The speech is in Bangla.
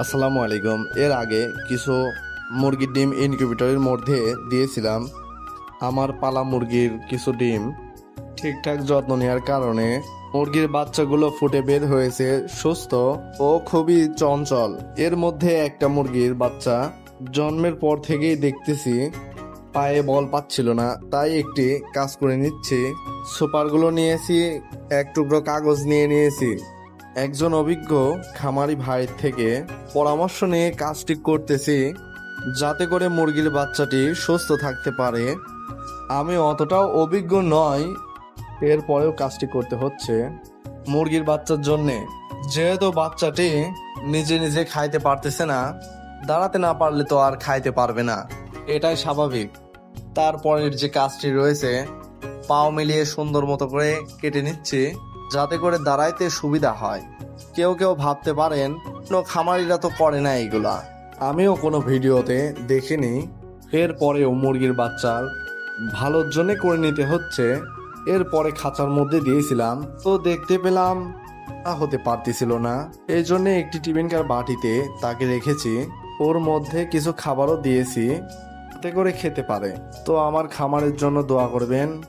আসসালামু আলাইকুম। এর আগে কিছু মুরগির ডিম ইনকিউবেটরের মধ্যে দিয়েছিলাম। আমার পালা মুরগির কিছু ডিম ঠিকঠাক যত্ন নেওয়ার কারণে মুরগির বাচ্চাগুলো ফুটে বের হয়েছে, সুস্থ ও খুবই চঞ্চল। এর মধ্যে একটা মুরগির বাচ্চা জন্মের পর থেকেই দেখতেছি, পায়ে বল পাচ্ছিল না। তাই একটি কাজ করে নিচ্ছি। সুপারগুলো নিয়েছি, এক টুকরো কাগজ নিয়ে নিয়েছি। একজন অভিজ্ঞ খামারি ভাইয়ের থেকে পরামর্শ নিয়ে কাজটি করতেছি যাতে করে মুরগির বাচ্চাটি সুস্থ থাকতে পারে। আমি অতটাও অভিজ্ঞ নয়, এরপরেও কাজটি করতে হচ্ছে মুরগির বাচ্চার জন্যে। যেহেতু বাচ্চাটি নিজে নিজে খাইতে পারতেছে না, দাঁড়াতে না পারলে তো আর খাইতে পারবে না। এটাই স্বাভাবিক। তারপরের যে কাজটি রয়েছে, পাও মিলিয়ে সুন্দর মতো করে কেটে নিচ্ছি। যাতে করে দাঁড়াইতে সুবিধা হয়। কেউ কেউ ভাবতে পারেন খামারিরা তো করে না এইগুলা। আমিও কোনো ভিডিওতে দেখিনি। এরপরেও মুরগির বাচ্চার ভালোর জন্যে করে নিতে হচ্ছে। এরপরে খাঁচার মধ্যে দিয়েছিলাম, তো দেখতে পেলাম তা হতে পারতেছিল না। এই জন্য একটি টিফিনকার বাটিতে তাকে রেখেছি। ওর মধ্যে কিছু খাবারও দিয়েছি যাতে করে খেতে পারে। তো আমার খামারের জন্য দোয়া করবেন।